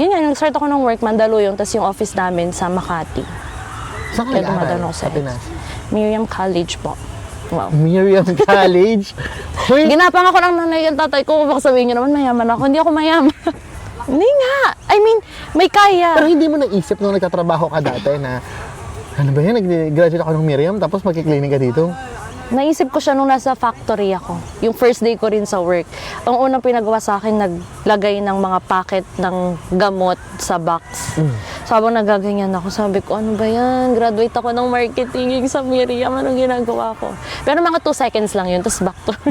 Yun yan, nag-start ako ng work, Mandaluyong, tapos yung office namin sa Makati. Saan ka ako sa Pinas. Miriam College po. Wow. Miriam College. Hoy, Ginapang ako ng nanay yung tatay ko. Baka sabihin nyo naman, mayaman ako. Hindi ako mayaman. Hindi nga. I mean, may kaya. pero hindi mo naisip nung nagtatrabaho ka dati na ano ba yan, nag-graduate ako ng Miriam tapos magkiklinik ka dito. Naisip ko siya nung nasa factory ako. Yung first day ko rin sa work. Ang unang pinagawa sa akin, naglagay ng mga packet ng gamot sa box. So habang nagaganyan ako, sabi ko, ano ba yan? Graduate ako ng marketing sa Miriam. Anong ginagawa ko? Pero mga 2 seconds lang yun, tapos back to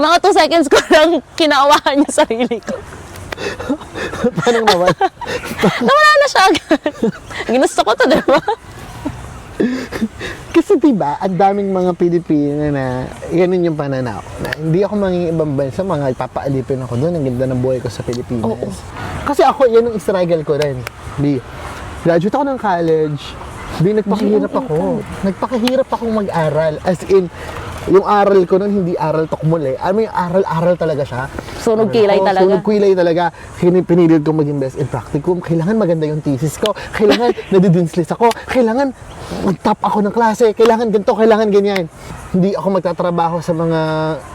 Mga 2 seconds ko lang kinaawakan yung sarili ko. Paano naman? Nawala na siya agad. Ginusto ko to, di ba? Kasi diba, ang daming mga Pilipino na ganun yung pananaw. Na hindi ako manging ibang bansa, mga ipapaalipin ako doon. Ang ganda ng buhay ko sa Pilipinas. Oo. Kasi ako, yan ang struggle ko rin. Di, graduate ako ng college. Di, nagpakahirap ako. Nagpakahirap akong mag-aral. As in, yung aral ko nun, hindi aral tukmol eh. Ano yung aral-aral talaga siya. Sunog kilay Oo, talaga. Sunog kilay talaga. Kini- Pinilit kong maging best in practicum. Kailangan maganda yung thesis ko. Kailangan nadidinslis ako. Kailangan mag-top ako ng klase. Kailangan ganito, kailangan ganyan. Hindi ako magtatrabaho sa mga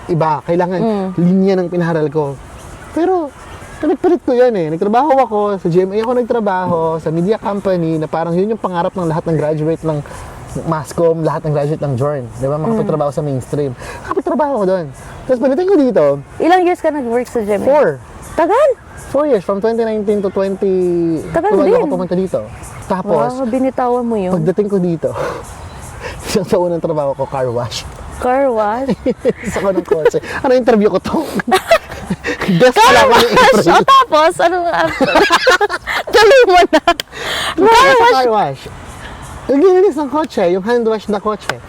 iba. Kailangan Mm. linya ng pinaharal ko. Pero, nagpalit ko yan eh. Nagtrabaho ako, sa GMA ako nagtrabaho, sa media company, na parang yun yung pangarap ng lahat ng graduate ng Mascom, lahat ng graduate ng Jorn. Di ba? Makapagtrabaho sa mainstream. Nakapagtrabaho ako doon. Tapos pagdating ko dito, Ilang years ka nag-work sa gym? four. Tagal! Four years, from 2019 to 20... Tagal Tumagal din. ako pumunta dito. Tapos, Wow, binitawan mo yun. pagdating ko dito, isang sa unang trabaho ko, car wash. Car wash? Isa ko ng kotse. Ano interview ko to? Best pala ako ng Wash! interview. O tapos, ano nga? Tuloy mo na. Car wash. Car wash. Naglilinis ng kotse, yung hand wash na kotse.